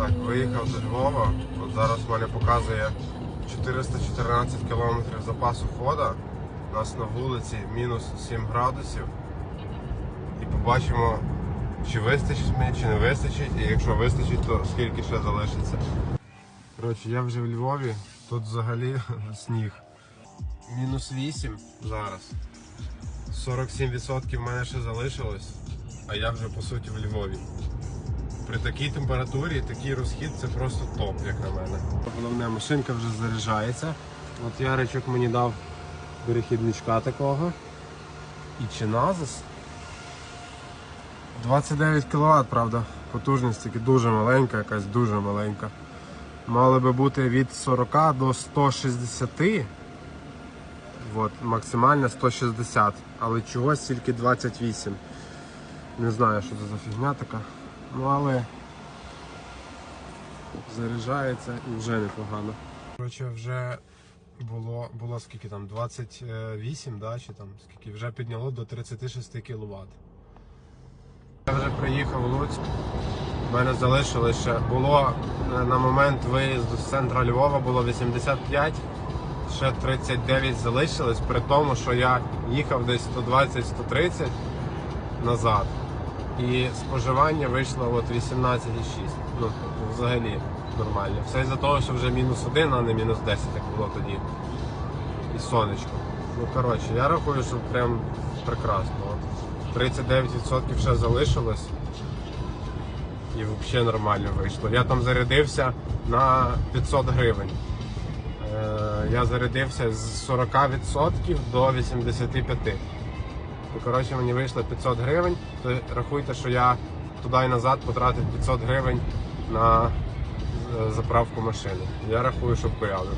Так, виїхав до Львова. От зараз мене показує 414 кілометрів запасу хода. У нас на вулиці мінус 7 градусів. І побачимо, чи вистачить мені, чи не вистачить. І якщо вистачить, то скільки ще залишиться. Коротше, я вже в Львові, тут взагалі сніг. Мінус 8 зараз. 47% в мене ще залишилось, а я вже по суті в Львові. При такій температурі такий розхід це просто топ, як на мене. Головне, машинка вже заряджається. От Яричок мені дав перехідничка такого. І Чиназис. 29 кВт, правда, потужність тільки дуже маленька, якась дуже маленька. Мали би бути від 40 до 160. От, максимально 160, але чогось тільки 28. Не знаю, що це за фігня така. Ну але заряджається і вже непогано. Коротше, вже було, було скільки там, 28, да, чи там скільки, вже підняло до 36 кВт. Я вже приїхав в Луцьк. У мене залишилось ще було е, на момент виїзду з центра Львова було 85, ще 39 залишилось, при тому, що я їхав десь 120-130 назад. І споживання вийшло от 18,6. Ну, взагалі нормально. Все із-за того, що вже мінус 1, а не мінус 10, як було тоді. І сонечко. Ну коротше, я рахую, що прям прекрасно. От 39% ще залишилось. І взагалі нормально вийшло. Я там зарядився на 500 гривень. Е, я зарядився з 40% до 85%. Ну, коротше, мені вийшло 500 гривень, то рахуйте, що я туди і назад потратив 500 гривень на е, заправку машини. Я рахую, що порядок.